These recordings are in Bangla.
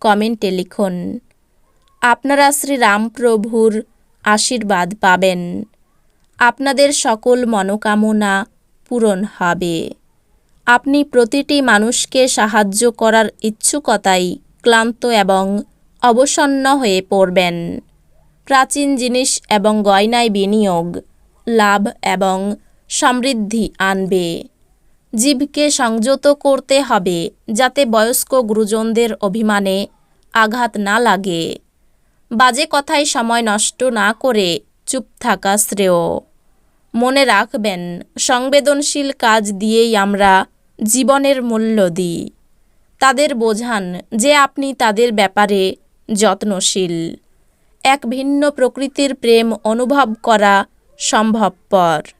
কমেন্টে লিখুন, আপনারা শ্রীরামপ্রভুর আশীর্বাদ পাবেন। আপনাদের সকল মনোকামনা পূরণ হবে। আপনি প্রতিটি মানুষকে সাহায্য করার ইচ্ছুকতাই ক্লান্ত এবং অবসন্ন হয়ে পড়বেন। প্রাচীন জিনিস এবং গয়নায় বিনিয়োগ, লাভ এবং সমৃদ্ধি আনবে। জীবকে সংযত করতে হবে যাতে বয়স্ক গুরুজনদের অভিমানে আঘাত না লাগে। বাজে কথায় সময় নষ্ট না করে চুপ থাকা শ্রেয়। মনে রাখবেন, সংবেদনশীল কাজ দিয়েই আমরা জীবনের মূল্য দিই। তাদের বোঝান যে আপনি তাদের ব্যাপারে যত্নশীল। এক ভিন্ন প্রকৃতির প্রেম অনুভব করা সম্ভবপর।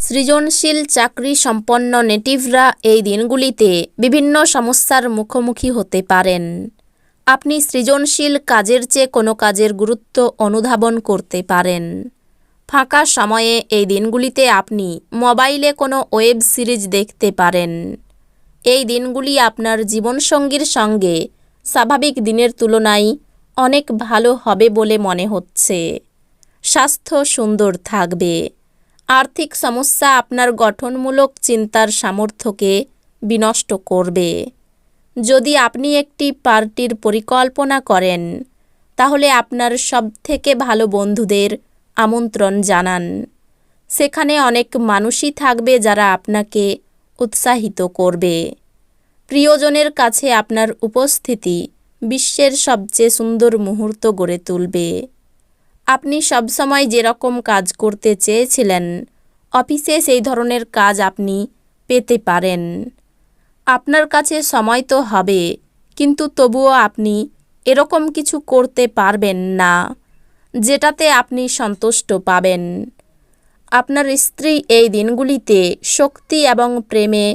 সৃজনশীল চাকরি সম্পন্ন নেটিভরা এই দিনগুলিতে বিভিন্ন সমস্যার মুখোমুখি হতে পারেন। আপনি সৃজনশীল কাজের চেয়ে কোনো কাজের গুরুত্ব অনুধাবন করতে পারেন। ফাঁকা সময়ে এই দিনগুলিতে আপনি মোবাইলে কোনো ওয়েব সিরিজ দেখতে পারেন। এই দিনগুলি আপনার জীবনসঙ্গীর সঙ্গে স্বাভাবিক দিনের তুলনায় অনেক ভালো হবে বলে মনে হচ্ছে। স্বাস্থ্য সুন্দর থাকবে। আর্থিক সমস্যা আপনার গঠনমূলক চিন্তার সামর্থ্যকে বিনষ্ট করবে। যদি আপনি একটি পার্টির পরিকল্পনা করেন, তাহলে আপনার সবথেকে ভালো বন্ধুদের আমন্ত্রণ জানান। সেখানে অনেক মানুষই থাকবে যারা আপনাকে উৎসাহিত করবে। প্রিয়জনের কাছে আপনার উপস্থিতি বিশ্বের সবচেয়ে সুন্দর মুহূর্ত গড়ে তুলবে। আপনি সবসময় যেরকম কাজ করতে চেয়েছিলেন, অফিসে সেই ধরনের কাজ আপনি পেতে পারেন। আপনার কাছে সময় তো হবে, কিন্তু তবুও আপনি এরকম কিছু করতে পারবেন না, যেটাতে আপনি সন্তুষ্ট পাবেন। আপনার স্ত্রী এই দিনগুলিতে শক্তি এবং প্রেমে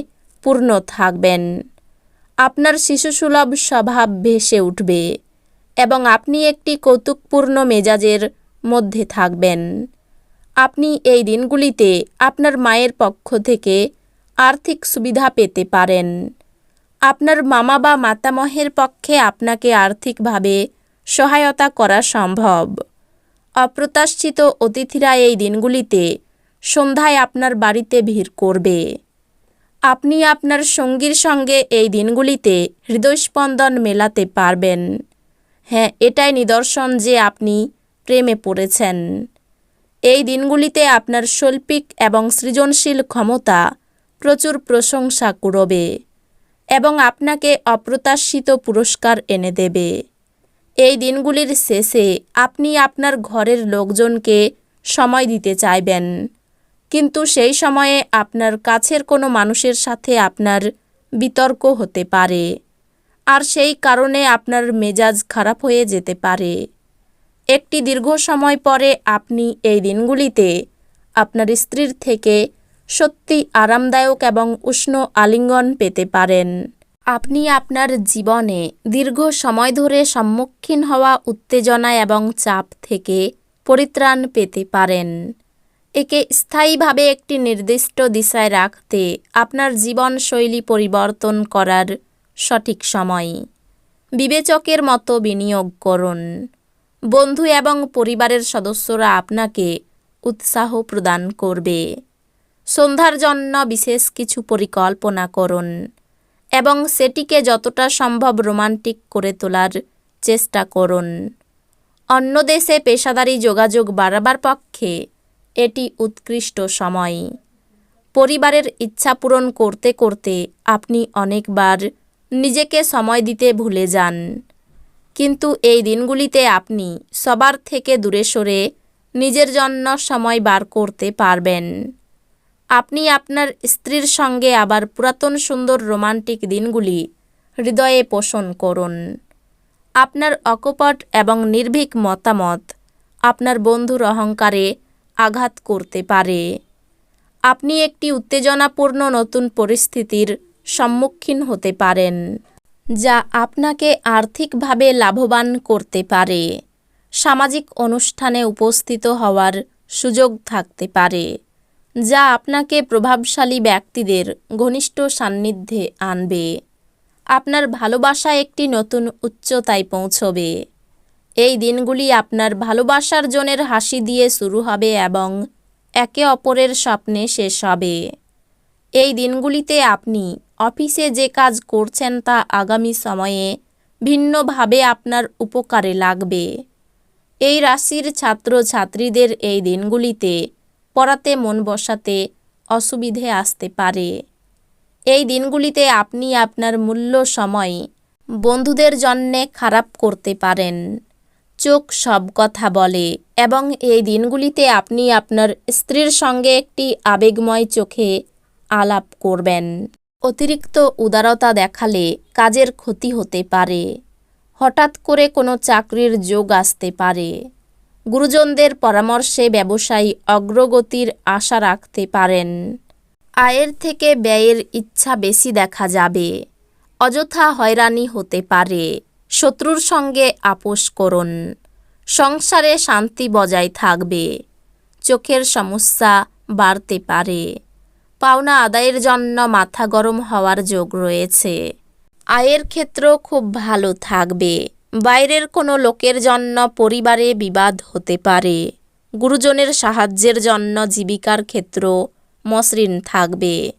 পূর্ণ থাকবেন। আপনার শিশুসুলভ স্বভাব ভেসে উঠবে এবং আপনি একটি কৌতুকপূর্ণ মেজাজের মধ্যে থাকবেন। আপনি এই দিনগুলিতে আপনার মায়ের পক্ষ থেকে আর্থিক সুবিধা পেতে পারেন। আপনার মামা বা মাতামহের পক্ষে আপনাকে আর্থিকভাবে সহায়তা করা সম্ভব। অপ্রত্যাশিত অতিথিরা এই দিনগুলিতে সন্ধ্যায় আপনার বাড়িতে ভিড় করবে। আপনি আপনার সঙ্গীর সঙ্গে এই দিনগুলিতে হৃদয়স্পন্দন মেলাতে পারবেন। হ্যাঁ এটাই নিদর্শন যে আপনি প্রেমে পড়েছেন। এই দিনগুলিতে আপনার শৈল্পিক এবং সৃজনশীল ক্ষমতা প্রচুর প্রশংসা কুড়বে এবং আপনাকে অপ্রত্যাশিত পুরস্কার এনে দেবে। এই দিনগুলির শেষে আপনি আপনার ঘরের লোকজনকে সময় দিতে চাইবেন। কিন্তু সেই সময়ে আপনার কাছের কোনো মানুষের সাথে আপনার বিতর্ক হতে পারে। আর সেই কারণে আপনার মেজাজ খারাপ হয়ে যেতে পারে। একটি দীর্ঘ সময় পরে আপনি এই দিনগুলিতে আপনার স্ত্রীর থেকে সত্যি আরামদায়ক এবং উষ্ণ আলিঙ্গন পেতে পারেন। আপনি আপনার জীবনে দীর্ঘ সময় ধরে সম্মুখীন হওয়া উত্তেজনা এবং চাপ থেকে পরিত্রাণ পেতে পারেন। একে স্থায়ীভাবে একটি নির্দিষ্ট দিশায় রাখতে আপনার জীবনশৈলী পরিবর্তন করার সঠিক সময়। বিবেচকের মতো বিনিয়োগ করুন। বন্ধু এবং পরিবারের সদস্যরা আপনাকে উৎসাহ প্রদান করবে। সন্ধ্যার জন্য বিশেষ কিছু পরিকল্পনা করুন এবং সেটিকে যতটা সম্ভব রোমান্টিক করে তোলার চেষ্টা করুন। অন্য দেশে পেশাদারি যোগাযোগ বাড়াবার পক্ষে এটি উৎকৃষ্ট সময়। পরিবারের ইচ্ছা পূরণ করতে করতে আপনি অনেকবার নিজেকে সময় দিতে ভুলে যান। কিন্তু এই দিনগুলিতে আপনি সবার থেকে দূরে সরে নিজের জন্য সময় বার করতে পারবেন। আপনি আপনার স্ত্রীর সঙ্গে আবার পুরাতন সুন্দর রোমান্টিক দিনগুলি হৃদয়ে পোষণ করুন। আপনার অকপট এবং নির্ভীক মতামত আপনার বন্ধুর অহংকারে আঘাত করতে পারে। আপনি একটি উত্তেজনাপূর্ণ নতুন পরিস্থিতির সম্মুখীন হতে পারেন। যা আপনাকে আর্থিকভাবে লাভবান করতে পারে। সামাজিক অনুষ্ঠানে উপস্থিত হওয়ার সুযোগ থাকতে পারে, যা আপনাকে প্রভাবশালী ব্যক্তিদের ঘনিষ্ঠ সান্নিধ্যে আনবে। আপনার ভালোবাসা একটি নতুন উচ্চতায় পৌঁছবে। এই দিনগুলি আপনার ভালোবাসার জনের হাসি দিয়ে শুরু হবে এবং একে অপরের স্বপ্নে শেষ হবে। এই দিনগুলিতে আপনি অফিসে যে কাজ করছেন তা আগামী সময়ে ভিন্নভাবে আপনার উপকারে লাগবে। এই রাশির ছাত্রছাত্রীদের এই দিনগুলিতে পড়াতে মন বসাতে অসুবিধে আসতে পারে। এই দিনগুলিতে আপনি আপনার মূল্য সময় বন্ধুদের জন্যে খারাপ করতে পারেন। চোখ সব কথা বলে এবং এই দিনগুলিতে আপনি আপনার স্ত্রীর সঙ্গে একটি আবেগময় চোখে আলাপ করবেন। অতিরিক্ত উদারতা দেখালে কাজের ক্ষতি হতে পারে। হঠাৎ করে কোনো চাকরির যোগ আসতে পারে। গুরুজনদের পরামর্শে ব্যবসায়ী অগ্রগতির আশা রাখতে পারেন। আয়ের থেকে ব্যয়ের ইচ্ছা বেশি দেখা যাবে। অযথা হয়রানি হতে পারে। শত্রুর সঙ্গে আপোষ করুন। সংসারে শান্তি বজায় থাকবে। চোখের সমস্যা বাড়তে পারে। পাওনা আদায়ের জন্য মাথা গরম হওয়ার যোগ রয়েছে। আয়ের ক্ষেত্র খুব ভালো থাকবে। বাইরের কোনো লোকের জন্য পরিবারে বিবাদ হতে পারে। গুরুজনের সাহায্যের জন্য জীবিকার ক্ষেত্র মসৃণ থাকবে।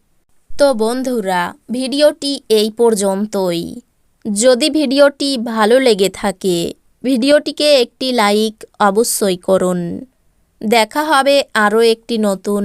তো বন্ধুরা, ভিডিওটি এই পর্যন্তই। যদি ভিডিওটি ভালো লেগে থাকে, ভিডিওটিকে একটি লাইক অবশ্যই করুন। দেখা হবে আরও একটি নতুন